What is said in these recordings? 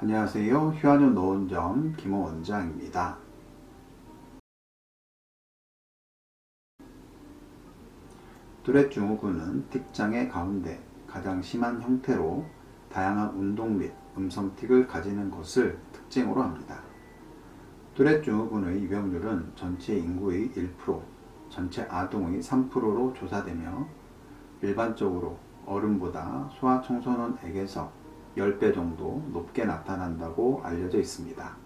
안녕하세요. 휴안유 노원점 김호 원장입니다. 뚜렛 증후군은 틱장의 가운데 가장 심한 형태로 다양한 운동 및 음성틱을 가지는 것을 특징으로 합니다. 뚜렛 증후군의 유병률은 전체 인구의 1%, 전체 아동의 3%로 조사되며 일반적으로 어른보다 소아청소년에게서 10배 정도 높게 나타난다고 알려져 있습니다.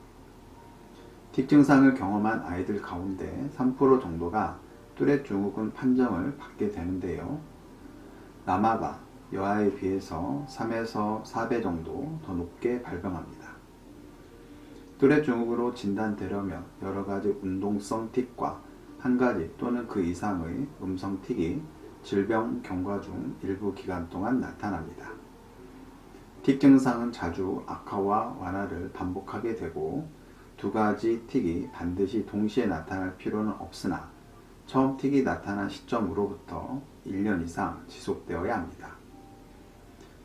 틱 증상을 경험한 아이들 가운데 3% 정도가 뚜렛 증후군 판정을 받게 되는데요. 남아가 여아에 비해서 3에서 4배 정도 더 높게 발병합니다. 뚜렛 증후군으로 진단되려면 여러 가지 운동성 틱과 한 가지 또는 그 이상의 음성 틱이 질병 경과 중 일부 기간 동안 나타납니다. 틱 증상은 자주 악화와 완화를 반복하게 되고 두 가지 틱이 반드시 동시에 나타날 필요는 없으나 처음 틱이 나타난 시점으로부터 1년 이상 지속되어야 합니다.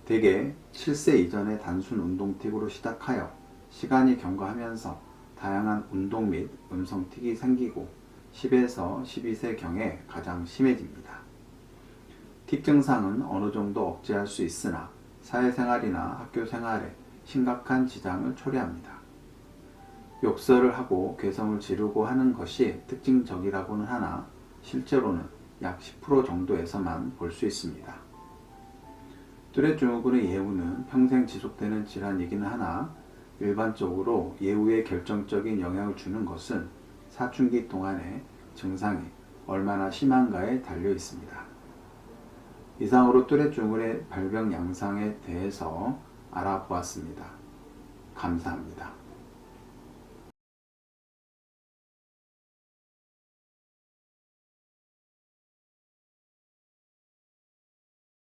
대개 7세 이전의 단순 운동 틱으로 시작하여 시간이 경과하면서 다양한 운동 및 음성 틱이 생기고 10에서 12세경에 가장 심해집니다. 틱 증상은 어느 정도 억제할 수 있으나 사회생활이나 학교 생활에 심각한 지장을 초래합니다. 욕설을 하고 괴성을 지르고 하는 것이 특징적이라고는 하나 실제로는 약 10% 정도에서만 볼 수 있습니다. 뚜렛 증후군의 예후는 평생 지속되는 질환이기는 하나 일반적으로 예후에 결정적인 영향을 주는 것은 사춘기 동안의 증상이 얼마나 심한가에 달려 있습니다. 이상으로 뚜렛 증후군의 발병 양상에 대해서 알아보았습니다. 감사합니다.